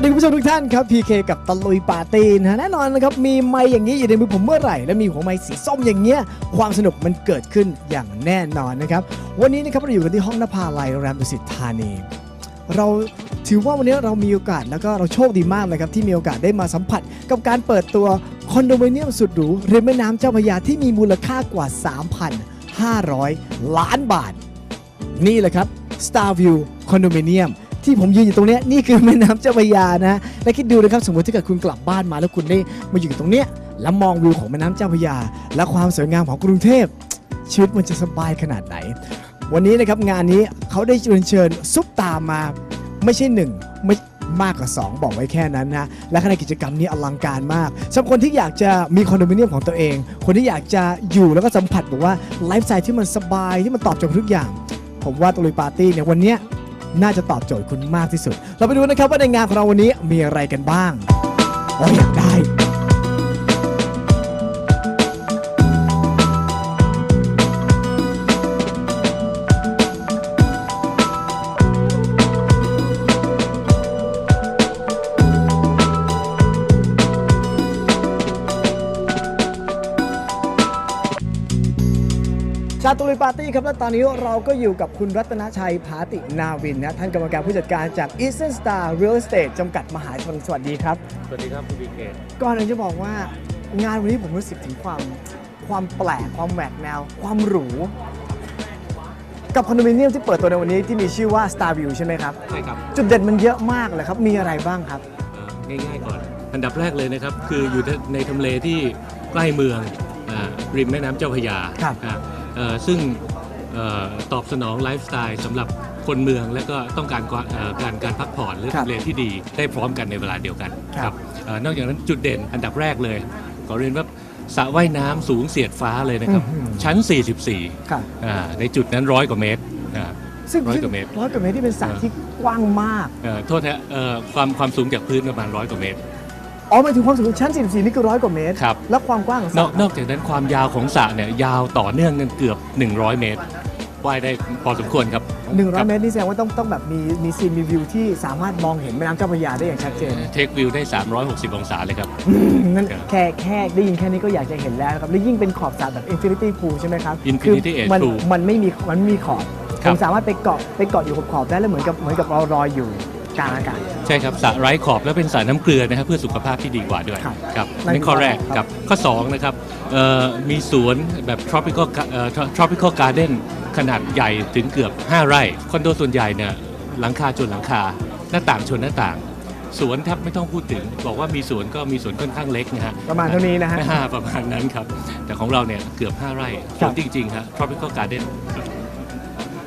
ดีคุณผู้ชมทุกท่านครับ PK กับตะลุยปาร์ตี้นะฮะแน่นอนนะครับ มีไมค์อย่างนี้อยู่ในมือผมเมื่อไหร่ และมีหัวไมค์สีส้มอย่างเงี้ยความสนุกมันเกิดขึ้นอย่างแน่นอนนะครับ วันนี้นะครับเราอยู่กันที่ห้องนภาลัยโรงแรมดุสิตธานี เราถือว่าวันนี้เรามีโอกาสแล้วก็เราโชคดีมากเลยครับ ที่มีโอกาสได้มาสัมผัสกับการเปิดตัวคอนโดมิเนียมสุดหรูริมแม่น้ำเจ้าพระยาที่มีมูลค่ากว่า 3,500 ล้านบาท นี่แหละครับ Star View Condominium ที่ผมยืนอยู่ตรงนี้นี่คือแม่น้ำเจ้าพระยานะและคิดดูนะครับสมมติถ้าเกิดคุณกลับบ้านมาแล้วคุณได้มาอยู่ตรงเนี้ยแล้วมองวิวของแม่น้ำเจ้าพระยา และความสวยงามของกรุงเทพชีวิตมันจะสบายขนาดไหน วันนี้นะครับงานนี้เขาได้เชิญเชิญซุปตามมาไม่ใช่หนึ่งไม่มากกว่า 2 บอกไว้แค่นั้นนะ และขณะกิจกรรมนี้อลังการมากสำหรับคนที่อยากจะมีคอนโดมิเนียมของตัวเอง คนที่อยากจะอยู่แล้วก็สัมผัสบอกว่าไลฟ์สไตล์ที่มันสบายที่มันตอบโจทย์ทุกอย่าง ผมว่าตะลุยปาร์ตี้เนี่ยวันนี้ น่าจะตอบโจทย์คุณมากที่สุด เราไปดูนะครับว่าในงานของเราวันนี้มีอะไรกันบ้างอ๋ออยากได้าตุลิปาร์ตี้ครับและตอนนี้เราก็อยู่กับคุณรัตนชัยภาตินาวินนะท่านกรรมการผู้จัดการจาก Eastern Star Real Estate จำกัดมหาชนสวัสดีครับ สวัสดีครับคุณบีเกตก่อนอื่นจะบอกว่างานวันนี้ผมรู้สึกถึงความความแปลกความแหวกแนว ความหรู กับคอนโดมิเนียมที่เปิดตัวในวันนี้ที่มีชื่อว่า Star View ใช่ไหมครับ ใช่ครับ จุดเด่นมันเยอะมากเลยครับ มีอะไรบ้างครับเอ่อง่ายๆก่อน อันดับแรกเลยนะครับ คืออยู่ในทำเลที่ใกล้เมืองอ่าริมแม่น้ำเจ้าพระยาครับอ่าเอ่อ ซึ่งเอ่อตอบสนองไลฟ์สไตล์สำหรับคนเมืองและก็ต้องการกว่าเอ่อการการพักผ่อนหรือครับทำเลที่ดีได้พร้อมกันในเวลาเดียวกันครับเอ่อนอกจากนั้นจุดเด่นอันดับแรกเลยขอเรียนว่าสระว่ายน้ำสูงเสียดฟ้าเลยนะครับอื้อหือชั้น 44ครับอ่าในจุดนั้นร้อยกว่าเมตรอ่าซึ่งร้อยกว่าเมตรร้อยกว่าเมตรที่เป็นสระเออที่กว้างมากเอ่อโทษนะเอ่อความความสูงจากพื้นประมาณร้อยกว่าเมตร อ๋อหมายถึงความสูงชั้น 44 นี่คือร้อยกว่าเมตร ครับ แล้วความกว้างของสนระอกนอกจากนั้นความยาวของสระเนี่ยยาวต่อเนื่องกันเกือบ 100 เมตรว่ายได้พอสมควรครับหนึ่งร้คอยบเมตรนี่แสดงว่าต้องต้องแบบมีมีซีนมีวิวที่สามารถมองเห็นแม่น้ำเจ้าพระยาได้อย่างชัดเจน เทควิวได้ 360 องศาเลยครับนั่นครับแค่แค่ได้ยินแค่นี้ก็อยากจะเห็นแล้วนะครับ แล้วยิ่งเป็นขอบสระแบบ Infinity Pool ใช่ไหมครับ Infinity คื Edge มัน Pool มันไม่มีมันไม่มีขอบครัผบมสามารถไปเกาะไปเกาะอยู่กับขอบได้แล้วเหมือนกับเหมือนกับเราลอยอยู่ กลางอากาศ ใช่ครับสระไร้ขอบและเป็นสระน้ำเกลือนะครับเพื่อสุขภาพที่ดีกว่าด้วยครับครับนั่นนั่นข้อแรกครับครับข้อ2นะครับเอ่อมีสวนแบบ tropical ga- เอ่อ tropical garden ขนาดใหญ่ถึงเกือบ 5 ไร่คอนโดส่วนใหญ่เนี่ยหลังคาชนหลังคาหน้าต่างชนหน้าต่างสวนแทบไม่ต้องพูดถึง บอกว่ามีสวนก็มีสวนค่อนข้างเล็กนะฮะประมาณเท่านี้นะฮะห้าประมาณนั้นครับ แต่ของเราเนี่ยเกือบ 5 ไร่ครับสวนจริงๆครับ tropical garden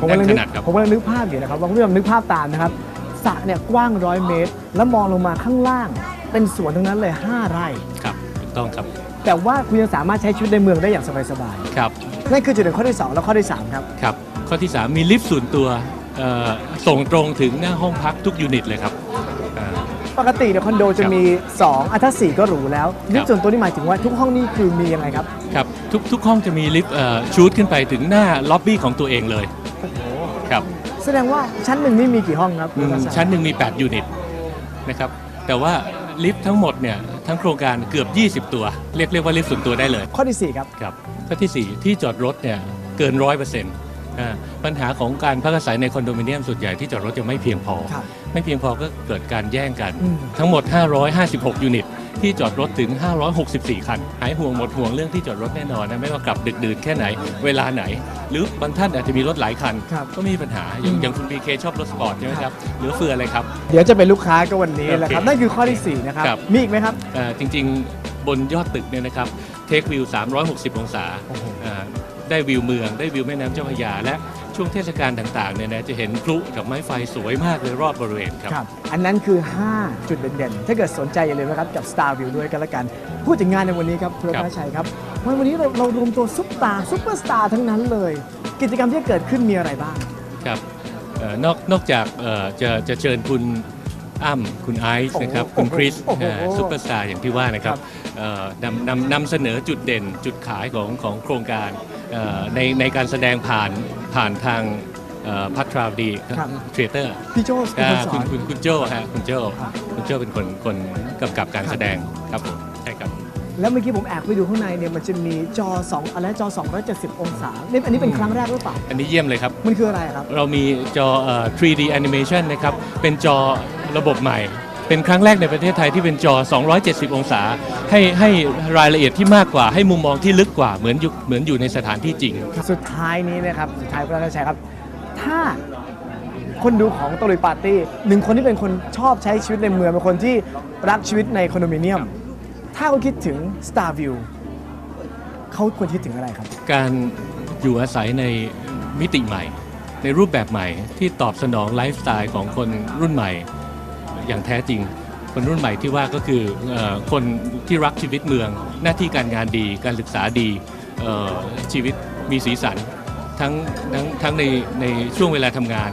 ผมกำลังนึแน่นขนาดกครับผมกำลังนึกภาพอยู่นะครับว่าคุณผู้ชมนึกภาพตามนะครับส ระเนี่ยกว้างร้อยเมตร แล้วมองลงมาข้างล่าง เป็นสวนทั้งนั้นเลย 5 ไร่ ครับถูกต้องครับแต่ว่าคุณยังสามารถใช้ชีวิตในเมืองได้อย่างสบายครับๆนั่นคือจุดเด่นข้อที่สองและข้อที่สามครับ ครับ ข้อที่ 3 มีลิฟต์ส่วนตัวเอ่อส่งตรงถึงหน้าห้องพักทุกยูนิตเลยครับอ่า ปกติเนี่ยคอนโดจะมี 2อะถ้า4ก็หรูแล้วลิฟครัต์บส่วนตัวนี่หมายถึงว่าทุกห้องนี่คือมียังไงครับ ครับทุกทุกห้องจะมีลิฟต์เอ่อชูดขึ้นไปถึงหน้าล็อบบี้ของตัวเองเลยครับ แสดงว่าชั้นหนึ่งนี่มีกี่ห้องครับอืมชั้นหนึ่งมี 8 ยูนิตนะครับแต่ว่าลิฟต์ทั้งหมดเนี่ยทั้งโครงการเกือบ 20 ตัว เรียกเรียกว่าลิฟต์ส่วนตัวได้เลยข้อที่สี่ครับ ครับข้อที่ 4 ที่จอดรถเนี่ยเกินร้อยเปอร์เซ็นต์ปัญหาของการพักอาศัยในคอนโดมิเนียมส่วนใหญ่ที่จอดรถจะไม่เพียงพอ ครับไม่เพียงพอก็เกิดการแย่งกัน อืม ทั้งหมด 556 ยูนิต ที่จอดรถถึง 564 คัน หายห่วงหมดห่วงเรื่องที่จอดรถแน่นอนนะไม่ว่ากลับดึกดื่นแค่ไหน เวลาไหน หรือบางท่านอาจจะมีรถหลายคัน ครับ ก็ไม่มีปัญหา อย่างอืมอย่างคุณบีเคชอบรถสปอร์ตใช่ไหมครับเหลือเฟืออะไรครับ เดี๋ยวจะเป็นลูกค้าก็วันนี้แหละครับ โอเคนั่นคือข้อที่สี่นะครับ ครับ มีอีกไหมครับ เอ่อจริงๆ บนยอดตึกเนี่ยนะครับเทควิว 360 องศาโอ้โห อ่าได้วิวเมือง ได้วิวแม่น้ำเจ้าพระยา และ ช่วงเทศกาลต่างๆเนี่ยนะจะเห็นพลุกับไม้ไฟสวยมากเลยรอบบริเวณครับ ครับ อันนั้นคือ 5 จุดเด่นๆ ถ้าเกิดสนใจอย่าลืมนะครับ กับ Star View ด้วยกันละกัน พูดถึงงานในวันนี้ครับคุณรัตนชัยครับวันวันนี้เราเรารวมตัวซุปตาร์ซุปเปอร์สตาร์ทั้งนั้นเลย กิจกรรมที่เกิดขึ้นมีอะไรบ้าง ครับเอ่อนอกนอกจากเอ่อจะจะเชิญคุณอ้ำคุณไอซ์นะครับ โอ้โหคุณคริสโอ้โหซูเปอร์สตาร์อย่างที่ว่านะครับ เอ่อนำนำนำเสนอจุดเด่นจุดขายของของโครงการเอ่อในในการแสดงผ่าน ผ่านทางพัทราวดีครับเทรเตอร์พี่โจ้เป็นคนสคุอณนคุณคุณโจ้ฮะคุณโจ้คุณโจ้เป็นคนคนกำกับการแสดงครับผมใช่ครับแล้วเมื่อกี้ผมแอบไปดูข้างในเนี่ยมันจะมีจอ2อะไรจอ 270 องศานี่อันนี้เป็นครั้งแรกหรือเปล่า อันนี้เยี่ยมเลยครับ มันคืออะไรครับ เรามีจอเอ่อ 3D animation นะครับ เป็นจอระบบใหม่ เป็นครั้งแรกในประเทศไทยที่เป็นจอ 270 องศา ให้ให้รายละเอียดที่มากกว่า ให้มุมมองที่ลึกกว่าเหมือนอยู่เหมือนอยู่ในสถานที่จริง สุดท้ายนี้นะครับสุดท้ายพระราชชัยครับ ถ้าคนดูของตะลุยปาร์ตี้หนึ่งคนที่เป็นคนชอบใช้ชีวิตในเมืองเป็นคนที่รักชีวิตในคอนโดมิเนียม ถ้าเขาคิดถึง Star View เขาควรคิดถึงอะไรครับ การอยู่อาศัยในมิติใหม่ ในรูปแบบใหม่ที่ตอบสนองไลฟ์สไตล์ของคนรุ่นใหม่ อย่างแท้จริง คนรุ่นใหม่ที่ว่าก็คืออคนที่รักชีวิตเมือง หน้าที่การงานดีการศึกษาดีชีวิตมีสีสันทั้งทั้งทั้งในในช่วงเวลาทำงาน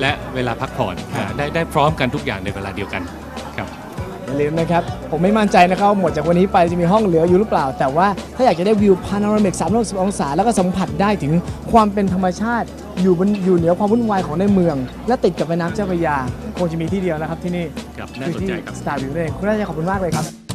และเวลาพักผ่อนได้ได้พร้อมกันทุกอย่างในเวลาเดียวกันครับอย่าลืมนะครับ ผมไม่มั่นใจนะครับว่าหมดจากวันนี้ไปจะมีห้องเหลืออยู่หรือเปล่า แต่ว่าถ้าอยากจะได้วิวพาโนรามิก360องศา แล้วก็สัมผัสได้ถึงความเป็นธรรมชาติ อยู่บนอยู่เหนือความวุ่นวายของในเมือง และติดกับแม่น้ำเจ้าพระยา คงจะมีที่เดียวนะครับที่นี่ครับน่าสนใจครับ สตาร์วิวนั่นเองคุณราชขอบคุณมากเลยครับ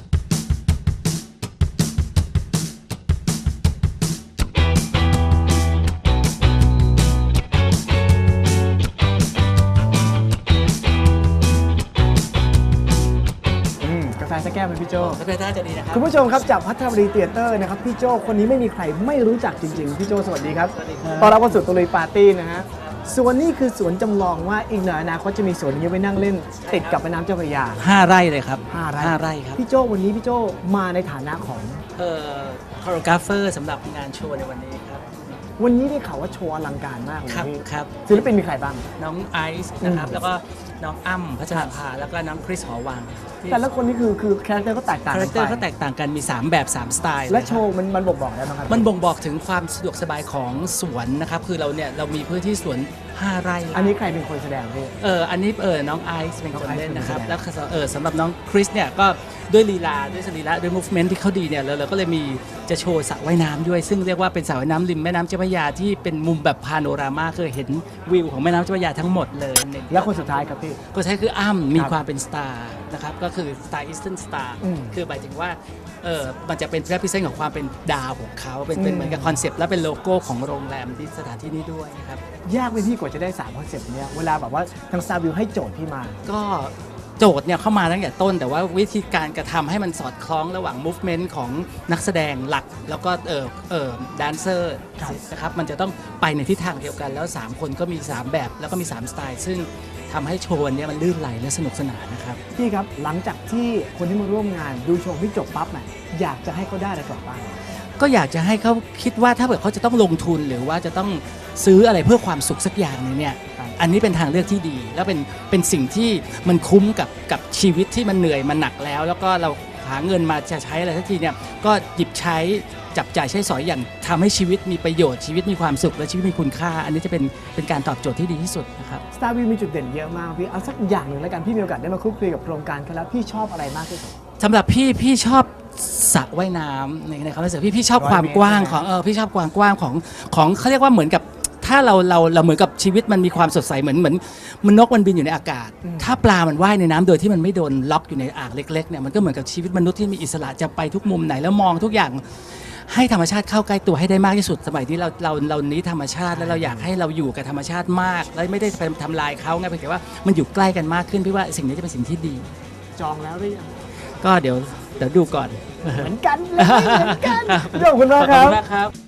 แฟสักแก้วไหมพี่โจก็เป็นน่าจะดีนะครับคุณผู้ชมครับจากพัทรบุรีเตียเตอร์นะครับพี่โจคนนี้ไม่มีใครไม่รู้จักจริง ๆ พี่โจสวัสดีครับสวัสดีครับตอนรับวันสุดตุลีปาร์ตี้นะฮะส่วนนี้คือสวนจำลองว่าอีกหน่อยอนาคตจะมีสวนอย่างนี้ไว้นั่งเล่น ติดกับแม่น้ำเจ้าพระยาห้าไร่เลยครับห้าไร่ห้าไร่ครับพี่โจวันนี้พี่โจมาในฐานะของเอ่อคอโรกราฟเฟอร์สำหรับงานโชว์ในวันนี้ครับ วันนี้ได้ข่าวว่าโชว์อลังการมากเลยครับพี่ครับ ศิลปินมีใครบ้าง น้องไอซ์นะครับอืมแล้วก็น้องอ้ำพัชราภาแล้วก็น้องคริสหอวังที่แต่ละคนนี่คือคือคาแรคเตอร์ก็แตกต่างคาแรกัคนเตอร์ไปก็แตกต่างกันมี 3 แบบ 3 สไตล์และนครับโชว์มันมันบอกบอกได้ไหมครับมันบ่งบอกถึงความสะดวกสบายของสวนนะครับคือเราเนี่ยเรามีพื้นที่สวน 5 ไร่อันนี้ใครเป็นคนแสดงพี่ เอออันนี้เออน้องไอซ์เป็นคนเล่นนะครับน้องไอซ์เป็นคนแสดงแล้วก็เออสำหรับน้องคริสเนี่ยก็ด้วยลีลาด้วยสรีระด้วย movement ที่เขาดีเนี่ยเราเราก็เลยมีจะโชว์สระว่ายน้ำด้วย ซึ่งเรียกว่าเป็นสระว่ายน้ำริมแม่น้ำเจ้าพระยาที่เป็นมุมแบบพาโนรามาคือเห็นวิวของแม่น้ำเจ้าพระยาทั้งหมดเลยในและคนสุดท้ายครับพี่ก็ใช้คืออ้ำมีครับความเป็นสตาร์ นะครับก็คือสไตล์อีสเทิร์นสตาร์อืมคือหมายถึงว่าเออมันจะเป็น represent ของความเป็นดาวของเขาเป็นเป็นอืมเหมือนกับคอนเซปต์และเป็นโลโก้ของโรงแรมที่สถานที่นี้ด้วยนะครับยากไหมพี่กว่าจะได้3คอนเซปต์เนี้ยเวลาแบบว่าทางซาวิวให้โจทย์พี่มา ก็โจทย์เนี่ยเข้ามาตั้งแต่ต้น แต่ว่าวิธีการกระทำให้มันสอดคล้องระหว่าง movement ของนักแสดงหลัก แล้วก็เออเออแดนเซอร์ครับนะครับมันจะต้องไปในทิศทางเดียวกันแล้ว 3 คนก็มี 3 แบบแล้วก็มี 3 สไตล์ ซึ่ง ทำให้โชว์เนี่ยมันลื่นไหลและสนุกสนานนะครับพี่ครับหลังจากที่คนที่มาร่วมงานดูโชว์ที่จบปั๊บน่ะอยากจะให้เขาได้อะไรกลับบ้านก็อยากจะให้เขาคิดว่าถ้าเกิดเขาจะต้องลงทุนหรือว่าจะต้องซื้ออะไรเพื่อความสุขสักอย่างหนึงเนี่ยครับอันนี้เป็นทางเลือกที่ดี แล้วเป็นเป็นสิ่งที่มันคุ้มกับกับชีวิตที่มันเหนื่อยมันหนักแล้ว แล้วก็เราหาเงินมาจะใช้อะไรสักทีเนี่ยก็หยิบใช้จับจ่ายใช้สอยอย่างทำให้ชีวิตมีประโยชน์ชีวิตมีความสุขและชีวิตมีคุณค่า อันนี้จะเป็นเป็นการตอบโจทย์ที่ดีที่สุดนะครับ Star View มีจุดเด่นเยอะมากพี่เอาสักอย่างหนึ่งแล้วกันพี่มีโอกาสได้มาคลุกคลีกับโครงการเขาแล้วพี่ชอบอะไรมากที่สุดสำหรับพี่พี่ชอบสระว่ายน้ำในในความรู้สึกพี่พี่ชอบร้อยความเมตรกว้างใช่ไหมของเออพี่ชอบความกว้างของของเขาเรียกว่าเหมือนกับ ถ้าเราเราเราเหมือนกับชีวิตมันมีความสดใสเหมือนเหมือนมันนกมันบินอยู่ในอากาศ ถ้าปลามันว่ายในน้ำโดยที่มันไม่โดนล็อกอยู่ในอ่างเล็กๆเนี่ยมันก็เหมือนกับชีวิตมนุษย์ที่มีอิสระจะไปทุกมุมไหนแล้วมองทุกอย่าง ให้ธรรมชาติเข้าใกล้ตัวให้ได้มากที่สุด สมัยนี้เราเราเรานี้ธรรมชาติแล้วเราอยากให้เราอยู่กับธรรมชาติมาก และไม่ได้ไปทำลายเขาไงเพียงแต่ว่ามันอยู่ใกล้กันมากขึ้นพี่ว่าสิ่งนี้จะเป็นสิ่งที่ดี จองแล้วหรือยังก็เดี๋ยวเดี๋ยวดูก่อนเหมือนกันเลยเหมือนกันขอบคุณมากขอบครัคุบ ณมากครับ